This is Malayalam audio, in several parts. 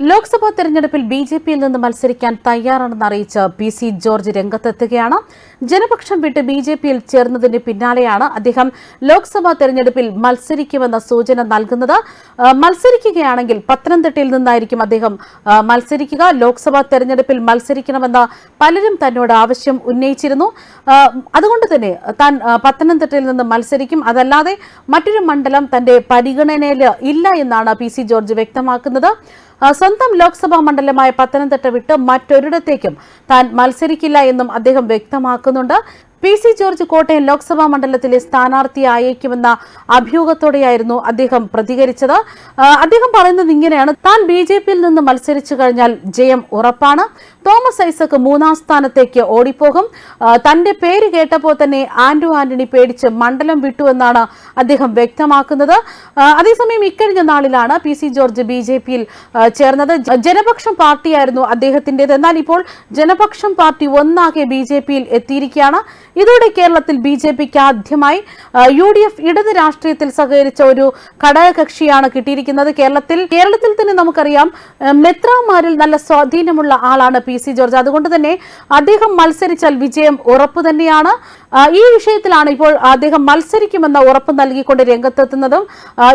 ലോക്സഭാ തെരഞ്ഞെടുപ്പിൽ ബി ജെ പിയിൽ നിന്ന് മത്സരിക്കാൻ തയ്യാറാണെന്ന് അറിയിച്ച് പി സി ജോർജ് രംഗത്തെത്തുകയാണ്. ജനപക്ഷം വിട്ട് ബി ജെ പിയിൽ ചേർന്നതിന് പിന്നാലെയാണ് അദ്ദേഹം ലോക്സഭാ തെരഞ്ഞെടുപ്പിൽ മത്സരിക്കുമെന്ന സൂചന നൽകുന്നത്. മത്സരിക്കുകയാണെങ്കിൽ പത്തനംതിട്ടയിൽ നിന്നായിരിക്കും അദ്ദേഹം മത്സരിക്കുക. ലോക്സഭാ തെരഞ്ഞെടുപ്പിൽ മത്സരിക്കണമെന്ന് പലരും തന്നോട് ആവശ്യം ഉന്നയിച്ചിരുന്നു. അതുകൊണ്ട് തന്നെ താൻ പത്തനംതിട്ടയിൽ നിന്ന് മത്സരിക്കും. അതല്ലാതെ മറ്റൊരു മണ്ഡലം തന്റെ പരിഗണനയിൽ ഇല്ല എന്നാണ് പി സി ജോർജ് വ്യക്തമാക്കുന്നത്. സ്വന്തം ലോക്സഭാ മണ്ഡലമായ പത്തനംതിട്ട വിട്ട് മറ്റൊരിടത്തേക്കും താൻ മത്സരിക്കില്ല എന്നും അദ്ദേഹം വ്യക്തമാക്കുന്നുണ്ട്. പി സി ജോർജ് കോട്ടയം ലോക്സഭാ മണ്ഡലത്തിലെ സ്ഥാനാർത്ഥിയായേക്കുമെന്ന അഭ്യൂഹത്തോടെയായിരുന്നു അദ്ദേഹം പ്രതികരിച്ചത്. അദ്ദേഹം പറയുന്നത് ഇങ്ങനെയാണ്. താൻ ബി ജെ പിയിൽ നിന്ന് മത്സരിച്ചു കഴിഞ്ഞാൽ ജയം ഉറപ്പാണ്. തോമസ് ഐസക് മൂന്നാം സ്ഥാനത്തേക്ക് ഓടിപ്പോകും. തന്റെ പേര് കേട്ടപ്പോൾ തന്നെ ആന്റു ആന്റണി പേടിച്ച് മണ്ഡലം വിട്ടുവെന്നാണ് അദ്ദേഹം വ്യക്തമാക്കുന്നത്. അതേസമയം ഇക്കഴിഞ്ഞ നാളിലാണ് P C George B J പിയിൽ ചേർന്നത്. ജനപക്ഷം പാർട്ടിയായിരുന്നു അദ്ദേഹത്തിന്റേത്. എന്നാൽ ഇപ്പോൾ ജനപക്ഷം പാർട്ടി ഒന്നാകെ ബി ജെ പിയിൽ എത്തിയിരിക്കുകയാണ്. ഇതോടെ കേരളത്തിൽ ബി ജെ പിക്ക് ആദ്യമായി യു ഡി എഫ് ഇടത് രാഷ്ട്രീയത്തിൽ സഹകരിച്ച ഒരു ഘടകകക്ഷിയാണ് കിട്ടിയിരിക്കുന്നത്. കേരളത്തിൽ കേരളത്തിൽ തന്നെ നമുക്കറിയാം മെത്രാമാരിൽ നല്ല സ്വാധീനമുള്ള ആളാണ് പി സി ജോർജ്. അതുകൊണ്ട് തന്നെ അദ്ദേഹം മത്സരിച്ചാൽ വിജയം ഉറപ്പ് തന്നെയാണ്. ഈ വിഷയത്തിലാണ് ഇപ്പോൾ അദ്ദേഹം മത്സരിക്കുമെന്ന ഉറപ്പ് നൽകിക്കൊണ്ട് രംഗത്തെത്തുന്നതും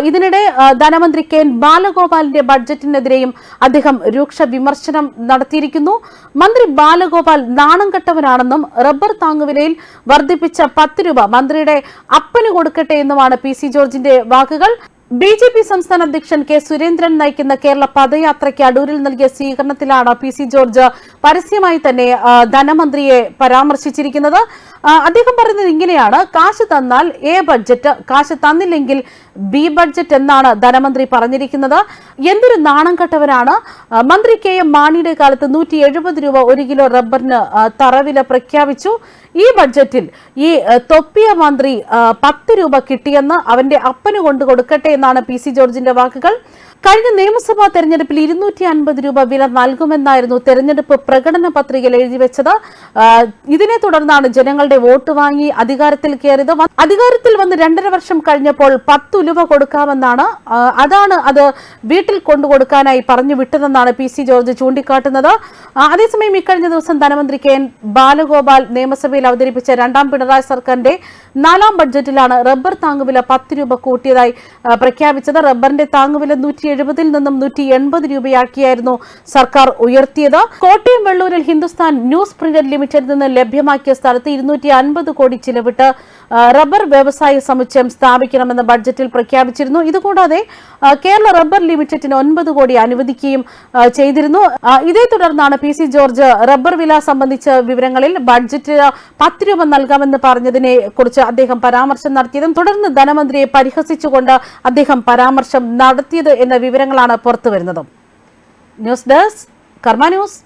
ഇതിനിടെ ധനമന്ത്രി കെ എൻ ബാലഗോപാലിന്റെ ബഡ്ജറ്റിനെതിരെയും അദ്ദേഹം രൂക്ഷ വിമർശനം നടത്തിയിരിക്കുന്നു. മന്ത്രി ബാലഗോപാൽ നാണം കെട്ടവനാണെന്നും റബ്ബർ താങ്ങുവിലയിൽ വർദ്ധിപ്പിച്ച പത്ത് രൂപ മന്ത്രിയുടെ അപ്പന് കൊടുക്കട്ടെ എന്നുമാണ് പി സി ജോർജിന്റെ വാക്കുകൾ. ബി ജെ പി സംസ്ഥാന അധ്യക്ഷൻ കെ സുരേന്ദ്രൻ നയിക്കുന്ന കേരള പദയാത്രയ്ക്ക് അടൂരിൽ നൽകിയ സ്വീകരണത്തിലാണ് പി സി ജോർജ് പരസ്യമായി തന്നെ ധനമന്ത്രിയെ പരാമർശിച്ചിരിക്കുന്നത്. അദ്ദേഹം പറയുന്നത് ഇങ്ങനെയാണ് കാശ് തന്നാൽ എ ബഡ്ജറ്റ് കാശ് തന്നില്ലെങ്കിൽ ബി ബഡ്ജറ്റ് എന്നാണ് ധനമന്ത്രി പറഞ്ഞിരിക്കുന്നത്. എന്തൊരു നാണം കെട്ടവനാണ്. മന്ത്രി കെ എം മാണിയുടെ കാലത്ത് നൂറ്റി എഴുപത് രൂപ ഒരു കിലോ റബ്ബറിന് തറവില പ്രഖ്യാപിച്ചു. ഈ ബഡ്ജറ്റിൽ ഈ തൊപ്പിയ മന്ത്രി പത്ത് രൂപ കിട്ടിയെന്ന് അവന്റെ അപ്പന് കൊണ്ടു കൊടുക്കട്ടെ എന്നാണ് പി സി ജോർജിന്റെ വാക്കുകൾ. കഴിഞ്ഞ നിയമസഭാ തെരഞ്ഞെടുപ്പിൽ ഇരുന്നൂറ്റി അൻപത് രൂപ വില നൽകുമെന്നായിരുന്നു തെരഞ്ഞെടുപ്പ് പ്രകടന പത്രികയിൽ എഴുതി വെച്ചത്. ഇതിനെ തുടർന്നാണ് ജനങ്ങളുടെ വോട്ട് വാങ്ങി അധികാരത്തിൽ കയറിയത്. അധികാരത്തിൽ വന്ന് രണ്ടര വർഷം കഴിഞ്ഞപ്പോൾ പത്ത് ഉലുവ കൊടുക്കാമെന്നാണ് അതാണ് അത് വീട്ടിൽ കൊണ്ടു കൊടുക്കാനായി പറഞ്ഞു വിട്ടതെന്നാണ് പി സി ജോർജ് ചൂണ്ടിക്കാട്ടുന്നത്. അതേസമയം ഇക്കഴിഞ്ഞ ദിവസം ധനമന്ത്രി കെ എൻ ബാലഗോപാൽ നിയമസഭയിൽ അവതരിപ്പിച്ച രണ്ടാം പിണറായി സർക്കാരിന്റെ നാലാം ബഡ്ജറ്റിലാണ് റബ്ബർ താങ്ങുവില പത്ത് രൂപ കൂട്ടിയതായി പ്രഖ്യാപിച്ചത്. റബ്ബറിന്റെ താങ്ങുവില നൂറ്റി എഴുപതിൽ നിന്നും നൂറ്റി എൺപത് രൂപയാക്കിയായിരുന്നു സർക്കാർ ഉയർത്തിയത്. കോട്ടയം വെള്ളൂരിൽ ഹിന്ദുസ്ഥാൻ ന്യൂസ് പ്രിന്റർ ലിമിറ്റഡിൽ നിന്ന് ലഭ്യമാക്കിയ സ്ഥലത്ത് ഇരുന്നൂറ്റി അൻപത് കോടി ചിലവിട്ട് റബ്ബർ വ്യവസായ സമുച്ചയം സ്ഥാപിക്കണമെന്ന് ബഡ്ജറ്റിൽ പ്രഖ്യാപിച്ചിരുന്നു. ഇതുകൂടാതെ കേരള റബ്ബർ ലിമിറ്റഡിന് ഒൻപത് കോടി അനുവദിക്കുകയും ചെയ്തിരുന്നു. ഇതേ തുടർന്നാണ് പി സി ജോർജ് റബ്ബർ വില സംബന്ധിച്ച വിവരങ്ങളിൽ ബഡ്ജറ്റ് പത്ത് രൂപ നൽകാമെന്ന് പറഞ്ഞതിനെ കുറിച്ച് അദ്ദേഹം പരാമർശം നടത്തിയതും തുടർന്ന് ധനമന്ത്രിയെ പരിഹസിച്ചുകൊണ്ട് അദ്ദേഹം പരാമർശം നടത്തിയത് എന്ന വിവരങ്ങളാണ് പുറത്തുവരുന്നതും. News desk Karma news.